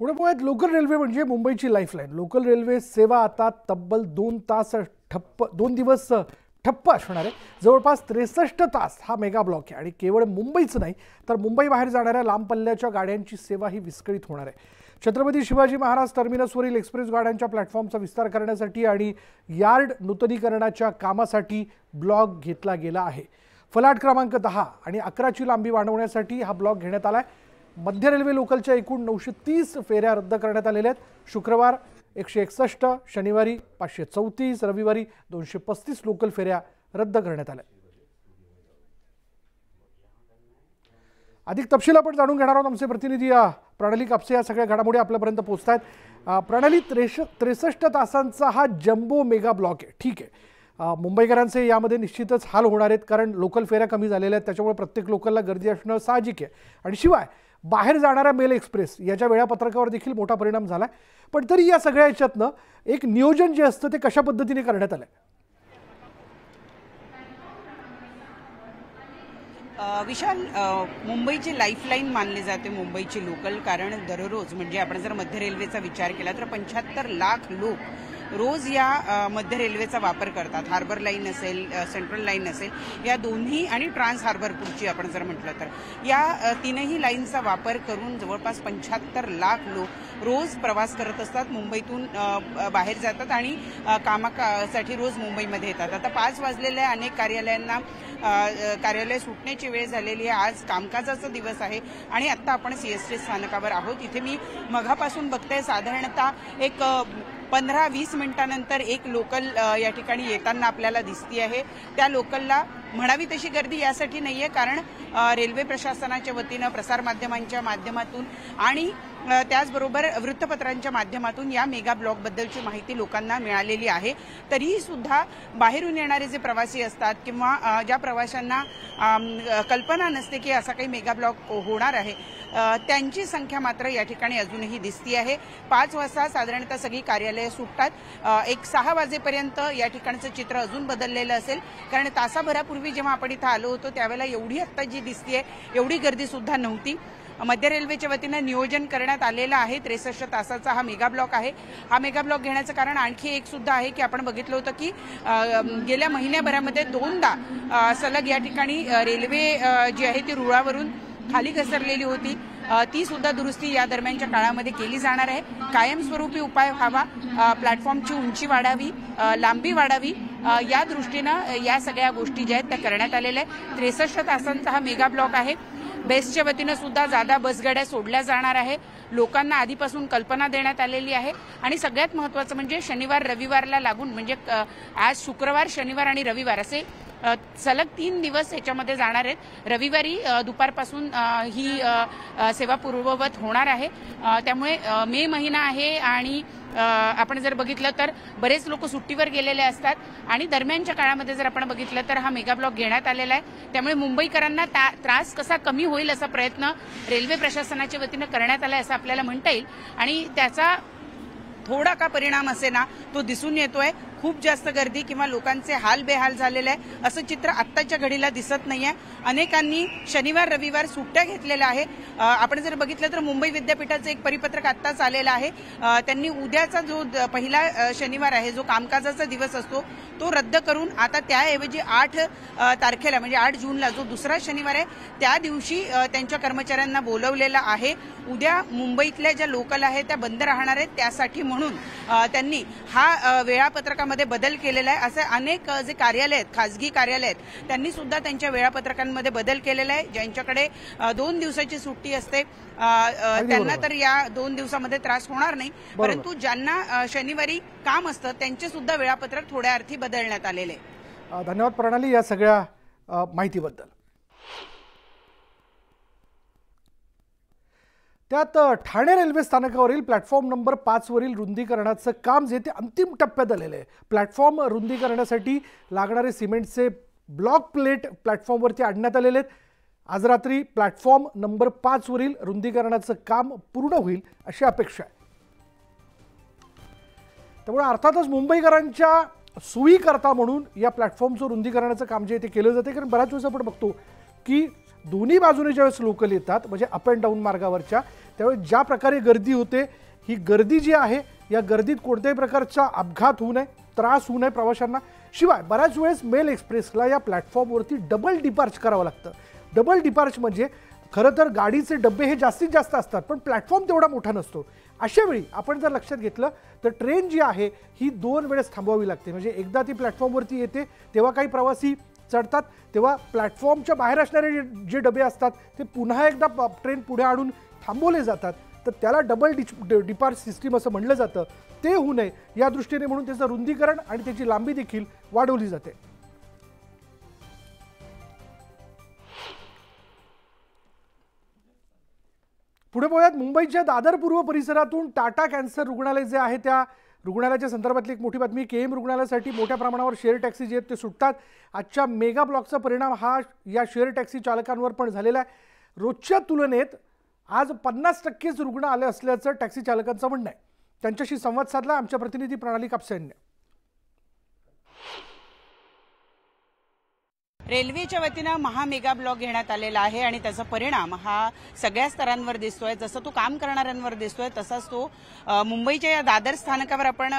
पुणे पुण्यात local railway म्हणजे मुंबईची लाईफलाईन लोकल रेल्वे सेवा आता तब्बल दोन तास ठप्प दोन दिवस ठप्प असणार आहे. जवळपास त्रेसष्ट तास हा मेगा ब्लॉक आहे. आणि केवळ मुंबईच नाही तर मुंबई बाहेर जाणाऱ्या लांब पल्ल्याच्या गाड्यांची सेवा ही विस्कळीत होणार आहे. छत्रपती शिवाजी महाराज टर्मिनसवरील एक्सप्रेस गाड्यांच्या प्लॅटफॉर्मचा विस्तार करण्यासाठी आणि यार्ड नूतनीकरणाच्या कामासाठी ब्लॉक घेतला गेला आहे. फलाट क्रमांक दहा आणि अकराची लांबी वाढवण्यासाठी हा ब्लॉक घेण्यात आला आहे मध्य रेल्वे लोकलच्या एकूण नऊशे तीस फेऱ्या रद्द करण्यात आलेल्या आहेत. शुक्रवार एकशे एकसष्ट शनिवारी पाचशे चौतीस रविवारी दोनशे पस्तीस लोकल फेऱ्या रद्द करण्यात आल्या. अधिक तपशील आपण जाणून घेणार आहोत. आमचे प्रतिनिधी प्रणाली कापसे या सगळ्या घडामोडी आपल्यापर्यंत पोहोचत आहेत प्रणाली त्रेश त्रेसष्ट तासांचा हा जम्बो मेगा ब्लॉक आहे. ठीक आहे. मुंबईकरांचे यामध्ये निश्चितच हाल होणार आहेत कारण लोकल फेऱ्या कमी झालेल्या आहेत. त्याच्यामुळे प्रत्येक लोकलला गर्दी असणं साहजिक आहे. आणि शिवाय बाहेर जाणाऱ्या मेल एक्सप्रेस याच्या वेळापत्रकावर देखील मोठा परिणाम झाला आहे पण तरी या सगळ्या याच्यातनं एक नियोजन जे असतं ते कशा पद्धतीने करण्यात आलं आहे विशाल मुंबईची लाईफलाईन मानली जाते मुंबईची लोकल कारण दररोज म्हणजे आपण जर मध्य रेल्वेचा विचार केला तर पंच्याहत्तर लाख लोक रोज या मध्य रेल्वेचा वापर करतात. हार्बर लाईन असेल सेंट्रल लाईन असेल या दोन्ही आणि ट्रान्स हार्बर पुढची आपण जर म्हटलं तर. या तीनही लाईनचा वापर करून जवळपास पंच्याहत्तर लाख लोक रोज प्रवास करत असतात. मुंबईतून बाहेर जातात आणि कामासाठी रोज मुंबईमध्ये येतात. आता पाच वाजलेल्या अनेक कार्यालयांना कार्यालय सुटण्याची वेळ झालेली आहे. आज कामकाजाचा दिवस आहे आणि आत्ता आपण सीएसटी स्थानकावर आहोत. इथे मी मघापासून बघते साधारणतः एक पंधरा वीस मिनिटानंतर एक लोकल या ठिकाणी येताना आपल्याला दिसती आहे. त्या लोकलला म्हणावी तशी गर्दी यासाठी नाही आहे कारण रेल्वे प्रशासनाच्या वतीनं प्रसारमाध्यमांच्या माध्यमातून आणि त्याचबरोबर वृत्तपत्रांच्या माध्यमातून या मेगा ब्लॉकबद्दलची माहिती लोकांना मिळालेली आहे. तरीही सुद्धा बाहेरून येणारे जे प्रवासी असतात किंवा ज्या प्रवाशांना कल्पना नसते की असा काही मेगा ब्लॉक होणार आहे त्यांची संख्या मात्र या ठिकाणी अजूनही दिसती आहे. पाच वाजता साधारणतः सगळी कार्यालयं सुटतात. एक सहा वाजेपर्यंत या ठिकाणचं चित्र अजून बदललेलं असेल कारण तासाभरापूर्वी जेव्हा आपण इथं आलो होतो त्यावेळेला एवढी आत्ता जी दिसतीये एवढी गर्दी सुद्धा नव्हती. मध्य रेल्वेच्या वतीनं नियोजन करण्यात आलेलं आहे. त्रेसष्ट तासाचा हा मेगा ब्लॉक आहे. हा मेगा ब्लॉक घेण्याचं कारण आणखी एक सुद्धा आहे की आपण बघितलं होतं की गेल्या महिन्याभरामध्ये दोनदा सलग या ठिकाणी रेल्वे जी आहे ती रुळावरून खाली घसरलेली होती. ती सुद्धा दुरुस्ती या दरम्यानच्या काळामध्ये केली जाणार आहे. कायमस्वरूपी उपाय व्हावा. प्लॅटफॉर्मची उंची वाढावी. लांबी वाढावी. या दृष्टीनं या सगळ्या गोष्टी ज्या आहेत त्या करण्यात आलेल्या आहेत. त्रेसष्ट तासांचा हा मेगा ब्लॉक आहे. बेस्टच्या वतीनं सुद्धा जादा बसगाड्या सोडल्या जाणार आहे. लोकांना आधीपासून कल्पना देण्यात आलेली आहे. आणि सगळ्यात महत्वाचं म्हणजे शनिवार रविवारला लागून म्हणजे आज शुक्रवार शनिवार आणि रविवार असे सलग तीन दिवस याच्यामध्ये जाणार आहेत. रविवारी दुपारपासून ही सेवा पूर्ववत होणार आहे. त्यामुळे मे महिना आहे आणि आपण जर बघितलं तर बरेच लोक सुट्टीवर गेलेले असतात आणि दरम्यानच्या काळामध्ये जर आपण बघितलं तर हा मेगा ब्लॉक घेण्यात आलेला आहे. त्यामुळे मुंबईकरांना ता- त्रास कसा कमी होईल असा प्रयत्न रेल्वे प्रशासनाच्या वतीनं करण्यात आला आहे असं आपल्याला म्हणता येईल. आणि त्याचा थोडा का परिणाम असे ना तो दिसून येतोय. खूप जास्त गर्दी किंवा लोकांचे हाल बेहाल झालेले आहे. असं चित्र आत्ताच्या घडीला दिसत नाहीये. अनेकांनी शनिवार रविवार सुट्ट्या घेतलेल्या आहे. आपण जर बघितलं तर मुंबई विद्यापीठाचं एक परिपत्रक आत्ताच आलेलं आहे. त्यांनी उद्याचा जो द- पहिला शनिवार आहे जो कामकाजाचा दिवस असतो तो रद्द करून आता त्याऐवजी आठ तारखेला म्हणजे आठ जूनला जो दुसरा शनिवार आहे त्या दिवशी त्यांच्या कर्मचाऱ्यांना बोलवलेला आहे. उद्या मुंबईतल्या ज्या लोकल आहेत त्या बंद राहणार आहेत. त्यासाठी म्हणून अ, त्यांनी हा वेळापत्रकामध्ये बदल केलेला आहे. असे अनेक जे कार्यालय आहेत खासगी कार्यालय आहेत त्यांनी सुद्धा त्यांच्या वेळापत्रकांमध्ये बदल केलेला आहे. ज्यांच्याकडे दोन दिवसाची सुट्टी असते त्यांना. तर या दोन दिवसामध्ये त्रास होणार नाही. परंतु ज्यांना शनिवारी काम असतं त्यांचे सुद्धा वेळापत्रक थोड्या अर्थी बदलण्यात आलेले धन्यवाद प्रणाली या सगळ्या माहितीबद्दल. त्यात ठाणे रेल्वे स्थानकावरील प्लॅटफॉर्म नंबर पाचवरील रुंदीकरणाचं काम जे ते अंतिम टप्प्यात आलेलं आहे. प्लॅटफॉर्म रुंदी करण्यासाठी लागणारे सिमेंटचे ब्लॉक प्लेट प्लॅटफॉर्मवरती आणण्यात आलेले आहेत. आज रात्री प्लॅटफॉर्म नंबर पाचवरील रुंदीकरणाचं काम पूर्ण होईल अशी अपेक्षा आहे. त्यामुळे अर्थातच मुंबईकरांच्या सोयीकरता म्हणून या प्लॅटफॉर्मचं रुंदीकरणाचं काम जे ते केलं जाते. कारण बऱ्याच वेळेस आपण बघतो की दोन्ही बाजूने ज्यावेळेस लोकल येतात म्हणजे अप अँड डाऊन मार्गावरच्या त्यावेळेस ज्या प्रकारे गर्दी होते ही गर्दी जी आहे या गर्दीत कोणत्याही प्रकारचा अपघात होऊ नये त्रास होऊ नये प्रवाशांना. शिवाय बऱ्याच वेळेस मेल एक्सप्रेसला या प्लॅटफॉर्मवरती डबल डिपार्च करावं लागतं. डबल डिपार्च म्हणजे खरं तर गाडीचे डबे हे जास्तीत जास्त असतात पण प्लॅटफॉर्म तेवढा मोठा नसतो. अशा वेळी आपण जर लक्षात घेतलं तर ट्रेन जी आहे ही दोन वेळेस थांबवावी लागते. म्हणजे एकदा ती प्लॅटफॉर्मवरती येते तेव्हा काही प्रवासी चढतात तेव्हा प्लॅटफॉर्मच्या बाहेर असणारे जे जे डबे असतात ते पुन्हा एकदा ट्रेन पुढे आणून थांबवले जातात. तर त्याला डबल डिच डिपार सिस्टीम असं म्हणलं जातं. ते होऊ नये या दृष्टीने म्हणून त्याचं रुंदीकरण आणि त्याची लांबी देखील वाढवली जाते. पुढे बोलूयात मुंबईच्या दादर पूर्व परिसरातून टाटा कॅन्सर रुग्णालय जे आहे त्या रुग्णालयाच्या संदर्भातली एक मोठी बातमी के एम रुग्णालयासाठी मोठ्या प्रमाणावर शेअर टॅक्सी जे आहेत ते सुटतात. आजच्या मेगा ब्लॉकचा परिणाम हा या शेअर टॅक्सी चालकांवर पण झालेला आहे. रोजच्या तुलनेत आज पन्नास टक्केच रुग्ण आले असल्याचं टॅक्सी चालकांचं म्हणणं आहे. त्यांच्याशी संवाद साधला आमच्या प्रतिनिधी प्रणाली कापसे यांनी. रेल्वेच्या वतीनं महामेगा ब्लॉक घेण्यात आलेला आहे आणि त्याचा परिणाम हा सगळ्या स्तरांवर दिसतोय. जसं तो काम करणाऱ्यांवर दिसतोय तसाच तो मुंबईच्या या दादर स्थानकावर आपण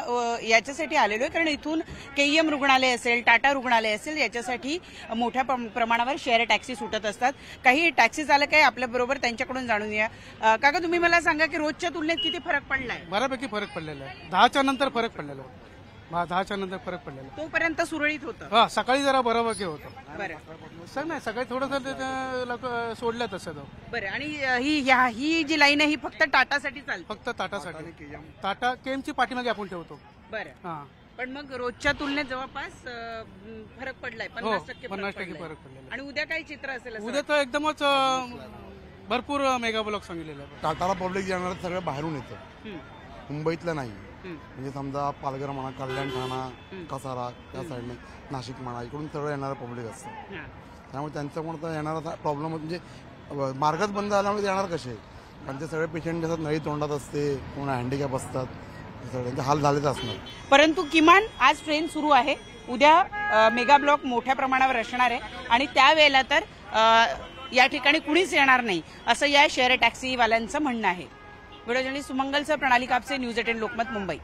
याच्यासाठी आलेलो आहे कारण इथून केईएम रुग्णालय असेल टाटा रुग्णालय असेल याच्यासाठी मोठ्या प्रमाणावर शेअर टॅक्सी सुटत असतात. काही टॅक्सी चालक आहे आपल्याबरोबर त्यांच्याकडून जाणून या काका तुम्ही मला सांगा की रोजच्या तुलनेत किती फरक पडलाय? बऱ्यापैकी फरक पडलेला आहे. दहाच्या नंतर फरक पडलेला आहे. दहाच्या नंतर फरक पडलेला. तोपर्यंत सुरळीत होतं. हा सकाळी जरा बऱ्यापैकी होतं. बरं. सर नाही सकाळी थोडंसं लोक सोडल्या तसं तो बरं आणि अ, ही ह्या- ही जी लाईन आहे ही फक्त टाटासाठी चालते. फक्त टाटासाठी. टाटा केमची पाठीमागे आपण ठेवतो. बरं. हा. पण मग रोजच्या तुलनेत जवळपास अ, म, फरक पडलाय पन्नास हो, टक्के पन्नास फरक टक्के पडलाय. फरक पडलेला आणि उद्या काय चित्र असेल असं उद्या तर एकदमच अं, भरपूर मेगा ब्लॉक सांगितलेलं आहे टाटाला पब्लिक येणार सगळं बाहेरून येतं. हं, मुंबईतलं नाही. म्हणजे समजा पालघर म्हणा कल्याण ठाणा कसारा त्या साईडने नाशिक म्हणा इकडून सगळं येणारं पब्लिक असतं. त्यामुळे त्यांच्यामुळे तर येणारा प्रॉब्लेम म्हणजे मार्गच बंद झाल्यामुळे ते येणार कसे? कारण ते सगळे पेशंट असतात नळी तोंडात असते कोणा हँडिकॅप असतात ते सगळ्यांचे हाल झालेच असणार. परंतु किमान आज ट्रेन सुरू आहे. उद्या मेगा ब्लॉक मोठ्या प्रमाणावर असणार आहे. आणि त्यावेळेला तर या ठिकाणी कुणीच येणार नाही असं या शेअर टॅक्सीवाल्यांचं म्हणणं आहे. Video journalist sir Pranali Kapse news eighteen Lokmat Mumbai.